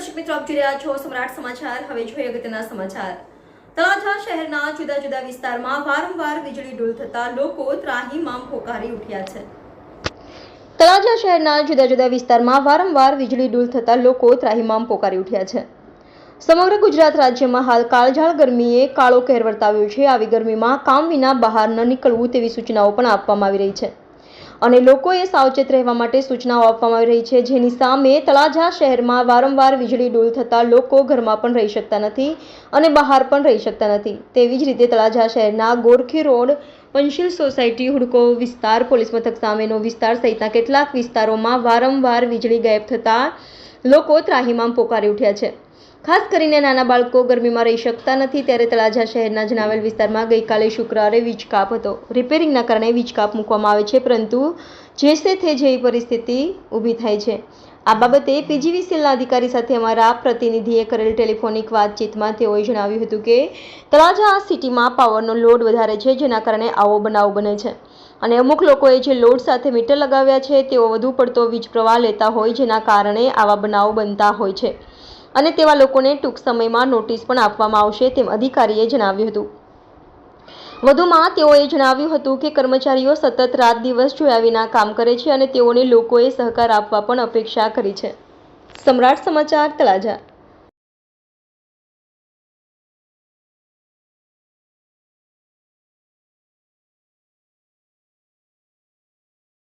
દર્શક મિત્રો, આપ જોઈ રહ્યા છો સમ્રાટ સમાચાર. હવે જોઈએ અગત્યના સમાચાર. તળાજા શહેરના જુદા જુદા વિસ્તારમાં વારંવાર વીજળી ડૂલ થતા લોકો ત્રાહીમામ પોકારી ઉઠ્યા છે. તળાજા શહેરના જુદા જુદા વિસ્તારમાં વારંવાર વીજળી ડૂલ થતા લોકો ત્રાહીમામ પોકારી ઉઠ્યા છે. સમગ્ર ગુજરાત રાજ્યમાં હાલ કાળઝાળ ગરમીએ કાળો કહેર વર્તાવ્યો છે. આવી ગરમીમાં કામ વિના બહાર ન નીકળવું તેવી સૂચનાઓ પણ આપવામાં આવી રહી છે. અને લોકોએ સાવચેત રહેવા માટે સૂચનાઓ આપવામાં આવી રહી છે. જેની સામે તળાજા શહેરમાં વારંવાર વીજળી ડૂલ થતાં લોકો ઘરમાં પણ રહી શકતા નથી અને બહાર પણ રહી શકતા નથી. તેવી જ રીતે તળાજા શહેરના ગોરખી રોડ પંશીલ સોસાયટી, હુડકો વિસ્તાર, પોલીસ મથક સામેનો વિસ્તાર સહિતના કેટલાક વિસ્તારોમાં વારંવાર વીજળી ગાયબ થતાં લોકો ત્રાહીમામ પોકારી ઉઠ્યા છે. ખાસ કરીને નાના બાળકો ગરમીમાં રહી શકતા નથી. ત્યારે તળાજા શહેરના જણાવેલ વિસ્તારમાં ગઈકાલે શુક્રવારે વીજ કાપ હતો. રિપેરિંગના કારણે વીજ કાપ મૂકવામાં આવે છે, પરંતુ જેસે થે જેવી પરિસ્થિતિ ઊભી થાય છે. આ બાબતે પીજીવીસીએલના અધિકારી સાથે અમારા પ્રતિનિધિએ કરેલ ટેલિફોનિક વાતચીતમાં તેઓએ જણાવ્યું હતું કે, તળાજા સિટીમાં પાવરનો લોડ વધારે છે, જેના કારણે આવો બનાવ બને છે. અને અમુક લોકોએ જે લોડ સાથે મીટર લગાવ્યા છે, તેઓ વધુ પડતો વીજ પ્રવાહ લેતા હોય, જેના કારણે આવા બનાવો બનતા હોય છે. અને તેવા લોકોને ટૂંક સમયમાં નોટિસ પણ આપવામાં આવશે તેમ અધિકારીએ જણાવ્યું હતું. વધુમાં તેઓએ જણાવ્યું હતું કે કર્મચારીઓ સતત રાત દિવસ જોયા વિના કામ કરે છે અને તેઓને લોકોએ સહકાર આપવા પણ અપેક્ષા કરી છે. સમ્રાટ સમાચાર તળાજા.